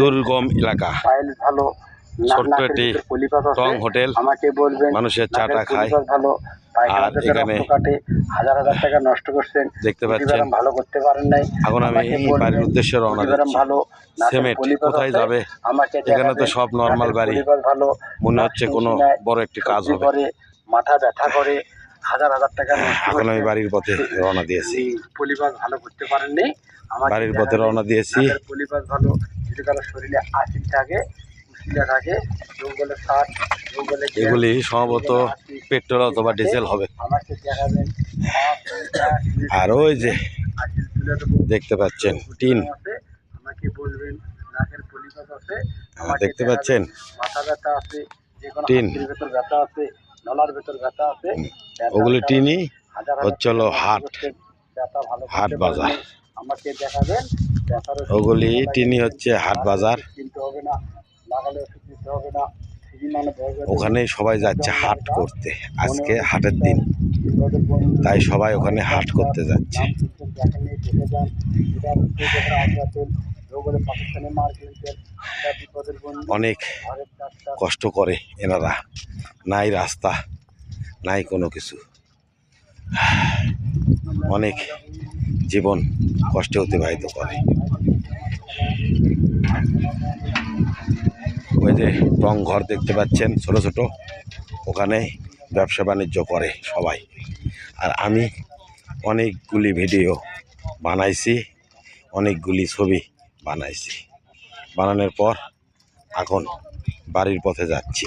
দুর্গম এলাকা। ছোট্ট একটি টং হোটেল আমাকে বলবেন মানুষের চাটা খায়। ভালো আর এখানে হাজার হাজার টাকা নষ্ট করছেন দেখতে পাচ্ছেন। ভালো করতে পারেন নাই এখন আমি এই বাড়ির উদ্দেশ্যে রওনা দিচ্ছি। সিমেন্ট কোথায় যাবে? এখানে তো সব নর্মাল বাড়ি। ভালো মনে হচ্ছে কোনো বড় একটি কাজ হবে। মাথা ব্যথা করে হাজার হাজার টাকা এখন আমি বাড়ির পথে রওনা দিয়েছি। পলিপাস ভালো করতে পারেননি বাড়ির পথে রওনা দিয়েছি। পলিপাস ভালো যদি কারও শরীরে আসিল থাকে উশিলা থাকে কেউ বলে গ্যাস, এগুলি সম্ভবত পেট্রোল অথবা ডিজেল হবে। আমাকে দেখাবেন। আর ওই যে। দেখতে পাচ্ছেন টিন। আমাকে বলবেন নাকের পলিপাস আছে হ্যাঁ, দেখতে পাচ্ছেন। মাথা ব্যথা আছে টিন। ভেতর ব্যথা আছে নলার ভেতর ব্যথা আছে ওগুলি টিনই হাজার হাজার হচ্ছে হলো হাট। ব্যথা ভালো হাট বাজার। আমাকে দেখাবেন ওগুলি কিনতে হবে টিনই না। হচ্ছে হাট বাজার। কিনতে হবে না লাগালে ওষুধ দিতে হবে না। ওখানে সবাই যাচ্ছে হাট করতে। আজকে হাটের দিন। তাই সবাই ওখানে হাট করতে যাচ্ছে। অনেক কষ্ট করে এনারা। নাই রাস্তা নাই কোনো কিছু। অনেক জীবন কষ্টে অতিবাহিত করে। ওই যে টং ঘর দেখতে পাচ্ছেন ছোট ছোট, ওখানে ব্যবসা বাণিজ্য করে সবাই। আর আমি অনেকগুলি ভিডিও বানাইছি, অনেকগুলি ছবি বানাইছি। বানানোর পর এখন বাড়ির পথে যাচ্ছি।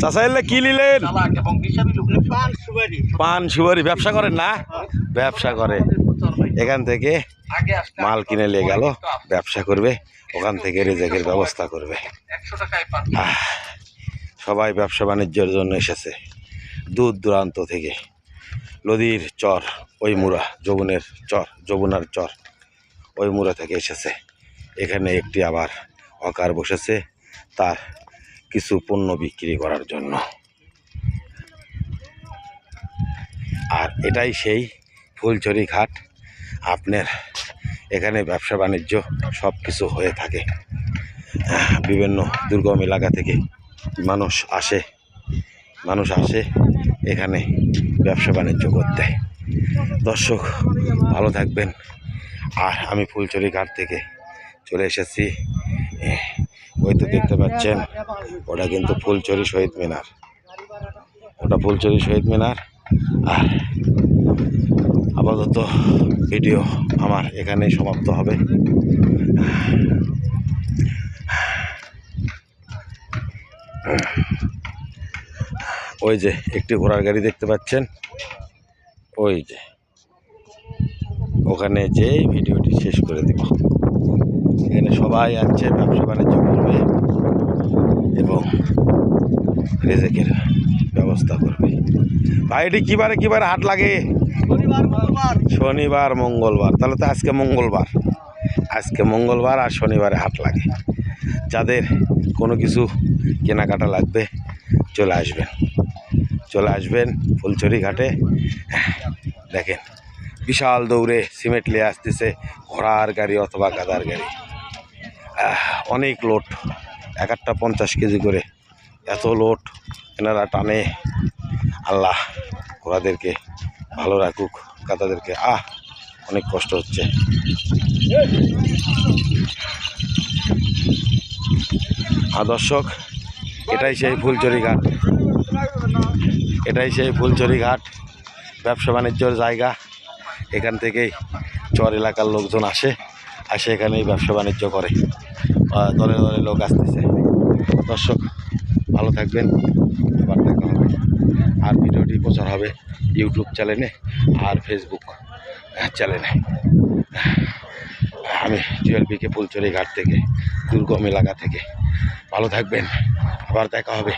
চাচা এলে কি নিলেন? পান সুপারি। ব্যবসা করেন না? ব্যবসা করে। এখান থেকে মাল কিনে নিয়ে গেল ব্যবসা করবে ওখান থেকে রেজেকের ব্যবস্থা করবে। সবাই ব্যবসা বাণিজ্যের জন্য এসেছে দূর দূরান্ত থেকে। নদীর চর ওই মুড়া যমুনের চর যমুনার চর ওই মুড়া থেকে এসেছে। এখানে একটি আবার হকার বসেছে। তার কিছু পণ্য বিক্রি করার জন্য। আর এটাই সেই ফুলচুরি ঘাট। আপনার এখানে ব্যবসা বাণিজ্য সব কিছু হয়ে থাকে। বিভিন্ন দুর্গম এলাকা থেকে মানুষ আসে। মানুষ আসে এখানে ব্যবসা বাণিজ্য করতে। দর্শক, ভালো থাকবেন। আর আমি ফুলচুরি ঘাট থেকে চলে এসেছি। ওই তো দেখতে পাচ্ছেন, ওটা কিন্তু ফুলচুরি শহীদ মিনার। ওটা ফুলচুরি শহীদ মিনার। আর আপাতত ভিডিও আমার এখানেই সমাপ্ত হবে। ওই যে একটি ঘোড়ার গাড়ি দেখতে পাচ্ছেন। ওই যে, ওখানে যে ভিডিওটি শেষ করে দেব। এখানে সবাই আছে ব্যবসা বাণিজ্য করবে এবং রেজেকের ব্যবস্থা করবে। ভাই এটি কিবারে কিবারে হাট লাগে? শনিবার মঙ্গলবার। তাহলে তো আজকে মঙ্গলবার। আজকে মঙ্গলবার আর শনিবারে হাট লাগে। যাদের কোনো কিছু কেনাকাটা লাগবে চলে আসবেন। চলে আসবেন ফুলচুরি ঘাটে। দেখেন বিশাল দৌড়ে সিমেন্ট নিয়ে আসতেছে ঘোড়ার গাড়ি অথবা গাদার গাড়ি। অনেক লোড। এক একটা পঞ্চাশ কেজি করে এত লোড এনারা টানে। আল্লাহ ঘোড়াদেরকে ভালো রাখুক গাদাদেরকে আহ, অনেক কষ্ট হচ্ছে। আর দর্শক, এটাই সেই ফুলচুরি ঘাট। এটাই সেই ফুলচুরি ঘাট। ব্যবসা বাণিজ্যর জায়গা। এখান থেকেই চর এলাকার লোকজন আসে আসে এখানেই ব্যবসা বাণিজ্য করে। দলে দলে লোক আসতেছে। দর্শক ভালো থাকবেন। আবার দেখা হবে। আর ভিডিওটি প্রচার হবে ইউটিউব চ্যানেলে আর ফেসবুক চ্যানেলে। আমি জুয়েল বিকে ফুলচুরি ঘাট থেকে, দুর্গম এলাকা থেকে। ভালো থাকবেন। আবার দেখা হবে।